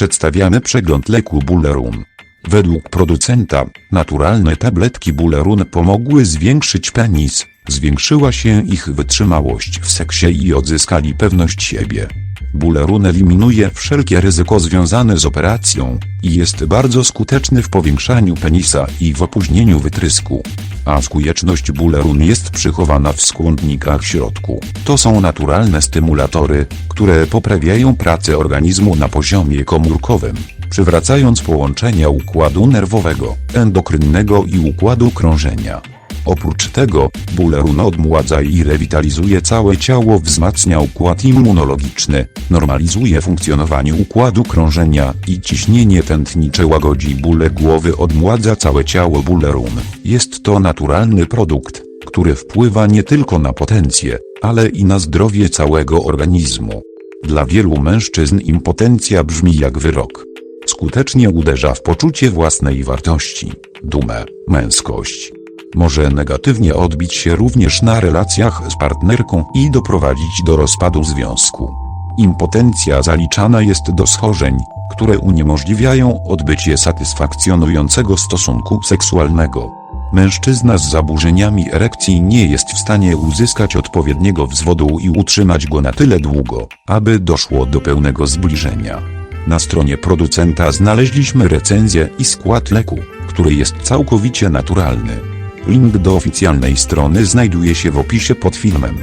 przedstawiamy przegląd leku Bullerun. Według producenta, naturalne tabletki Bullerun pomogły zwiększyć penis, zwiększyła się ich wytrzymałość w seksie i odzyskali pewność siebie. Bullerun eliminuje wszelkie ryzyko związane z operacją i jest bardzo skuteczny w powiększaniu penisa i w opóźnieniu wytrysku. A skujeczność Bullerun jest przychowana w skłonnikach środku. To są naturalne stymulatory, które poprawiają pracę organizmu na poziomie komórkowym, przywracając połączenia układu nerwowego, endokrynnego i układu krążenia. Oprócz tego, Bullerun odmładza i rewitalizuje całe ciało, wzmacnia układ immunologiczny, normalizuje funkcjonowanie układu krążenia i ciśnienie tętnicze łagodzi bóle głowy odmładza całe ciało Bullerun. Jest to naturalny produkt, który wpływa nie tylko na potencję, ale i na zdrowie całego organizmu. Dla wielu mężczyzn impotencja brzmi jak wyrok. Skutecznie uderza w poczucie własnej wartości, dumę, męskość może negatywnie odbić się również na relacjach z partnerką i doprowadzić do rozpadu związku. Impotencja zaliczana jest do schorzeń, które uniemożliwiają odbycie satysfakcjonującego stosunku seksualnego. Mężczyzna z zaburzeniami erekcji nie jest w stanie uzyskać odpowiedniego wzwodu i utrzymać go na tyle długo, aby doszło do pełnego zbliżenia. Na stronie producenta znaleźliśmy recenzję i skład leku, który jest całkowicie naturalny. Link do oficjalnej strony znajduje się w opisie pod filmem.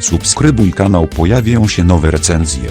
Subskrybuj kanał, pojawią się nowe recenzje.